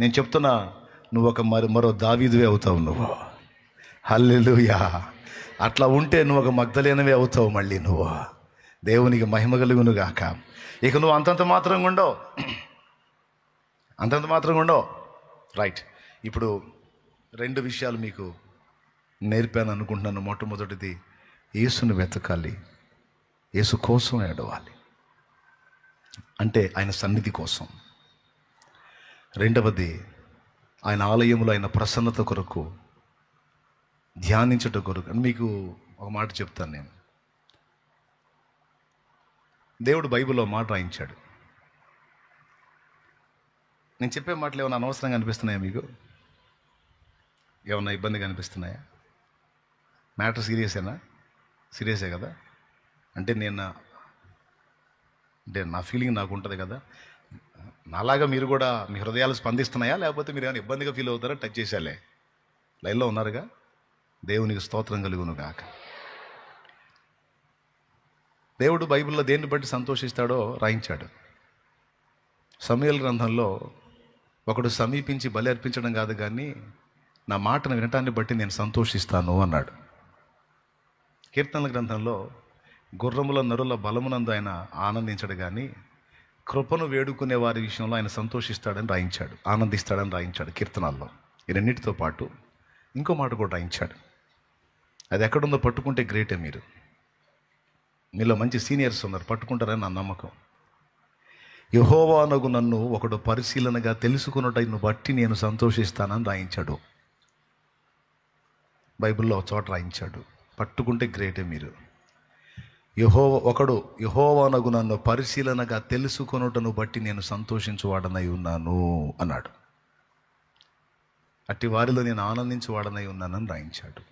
నేను చెప్తున్నా నువ్వు ఒక మరి మరో దావీదువే అవుతావు నువ్వు. హల్లెలుయా. అట్లా ఉంటే నువ్వు ఒక మగ్ధలేనవే అవుతావు మళ్ళీ నువ్వు. దేవునికి మహిమ కలుగును గాక. ఇక నువ్వు అంతంత మాత్రంగా ఉండవు. అంతంత మాత్రంగా ఉండవు. రైట్ ఇప్పుడు రెండు విషయాలు మీకు నేర్పాను అనుకుంటున్నాను. మొట్టమొదటిది యేసును వెతకాలి. యేసు కోసం ఏడవాలి. అంటే ఆయన సన్నిధి కోసం. రెండవది ఆయన ఆలయంలో ఆయన ప్రసన్నత కొరకు ధ్యానించట కొరకు. అని మీకు ఒక మాట చెప్తాను నేను. దేవుడు బైబిల్లో మాట రాయించాడు. నేను చెప్పే మాటలు ఏమైనా అనవసరంగా అనిపిస్తున్నాయా మీకు? ఏమైనా ఇబ్బందిగా అనిపిస్తున్నాయా? మ్యాటర్ సీరియసేనా? సీరియసే కదా? అంటే నేను అంటే నా ఫీలింగ్ నాకు ఉంటుంది కదా. నాలాగా మీరు కూడా మీ హృదయాలు స్పందిస్తున్నాయా? లేకపోతే మీరు ఏమైనా ఇబ్బందిగా ఫీల్ అవుతారా? టచ్ చేసేలే లైన్లో ఉన్నారుగా? దేవునికి స్తోత్రం కలుగును గాక దేవుడు బైబిల్లో దేన్ని బట్టి సంతోషిస్తాడో రాయించాడు. సమయల గ్రంథంలో ఒకడు సమీపించి బలి అర్పించడం కాదు కానీ నా మాటను వినటాన్ని బట్టి నేను సంతోషిస్తాను అన్నాడు. కీర్తనల గ్రంథంలో గుర్రముల నరుల బలమునందు ఆయన ఆనందించడు కానీ కృపను వేడుకునే వారి విషయంలో ఆయన సంతోషిస్తాడని రాయించాడు ఆనందిస్తాడని రాయించాడు కీర్తనాల్లో. ఈ రెండింటితో పాటు ఇంకో మాట కూడా రాయించాడు. అది ఎక్కడుందో పట్టుకుంటే గ్రేటే మీరు. మీలో మంచి సీనియర్స్ ఉన్నారు పట్టుకుంటారని నా నమ్మకం. యహోవానగు నన్ను ఒకడు పరిశీలనగా తెలుసుకున్నటను బట్టి నేను సంతోషిస్తానని రాయించాడు. బైబిల్లో ఒక చోట రాయించాడు పట్టుకుంటే గ్రేటే మీరు. యహోవ ఒకడు యహోవానగు నన్ను పరిశీలనగా తెలుసుకొనుటను బట్టి నేను సంతోషించువాడనై ఉన్నాను అన్నాడు. అట్టి వారిలో నేను ఆనందించువాడనై ఉన్నానని రాయించాడు.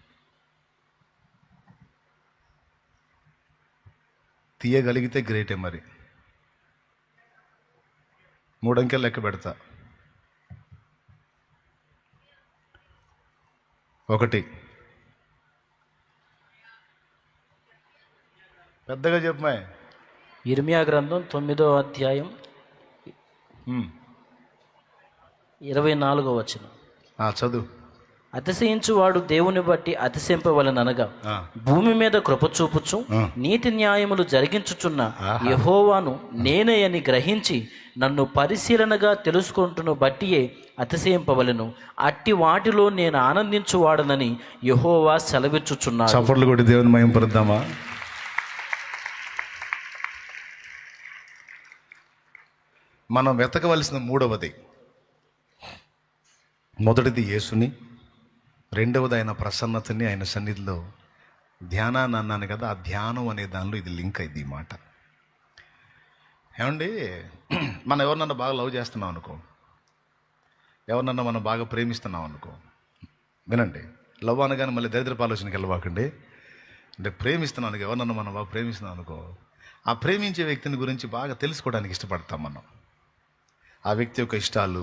తీయగలిగితే గ్రేటే మరి. మూడంకెలు లెక్క పెడతా. ఒకటి పెద్దగా చెప్పమాయ్ ఇర్మియా గ్రంథం తొమ్మిదో అధ్యాయం ఇరవై నాలుగో వచనం. చదువు. అతిశయించువాడు దేవుని బట్టి అతిశయింపవలననగా భూమి మీద కృప చూపుచు ఆ. నీతి న్యాయములు జరిగించుచున్న యహోవాను నేనే అని గ్రహించి నన్ను పరిశీలనగా తెలుసుకుంటున్న బట్టియే అతిశయింపవలను. అట్టి వాటిలో నేను ఆనందించువాడనని యహోవా చప్పట్లు కొట్టి దేవుని మయం పరుద్దామా? మనం వెతకవలసిన మూడవది. మొదటిది యేసుని రెండవది ఆయన ప్రసన్నతని ఆయన సన్నిధిలో ధ్యానాన్ని అన్నాను కదా ఆ ధ్యానం అనే దానిలో ఇది లింక్ అయింది ఈ మాట. ఏమండి మనం ఎవరినన్నా బాగా లవ్ చేస్తున్నాం అనుకో ఎవరినన్నా మనం బాగా ప్రేమిస్తున్నాం అనుకో వినండి లవ్ అనగానే మళ్ళీ దరిద్రపు ఆలోచనకి వెళ్ళబాకండి. అంటే ప్రేమిస్తున్నాను ఎవరినన్నా మనం బాగా ప్రేమిస్తున్నాం అనుకో ఆ ప్రేమించే వ్యక్తిని గురించి బాగా తెలుసుకోవడానికి ఇష్టపడతాం మనం. ఆ వ్యక్తి యొక్క ఇష్టాలు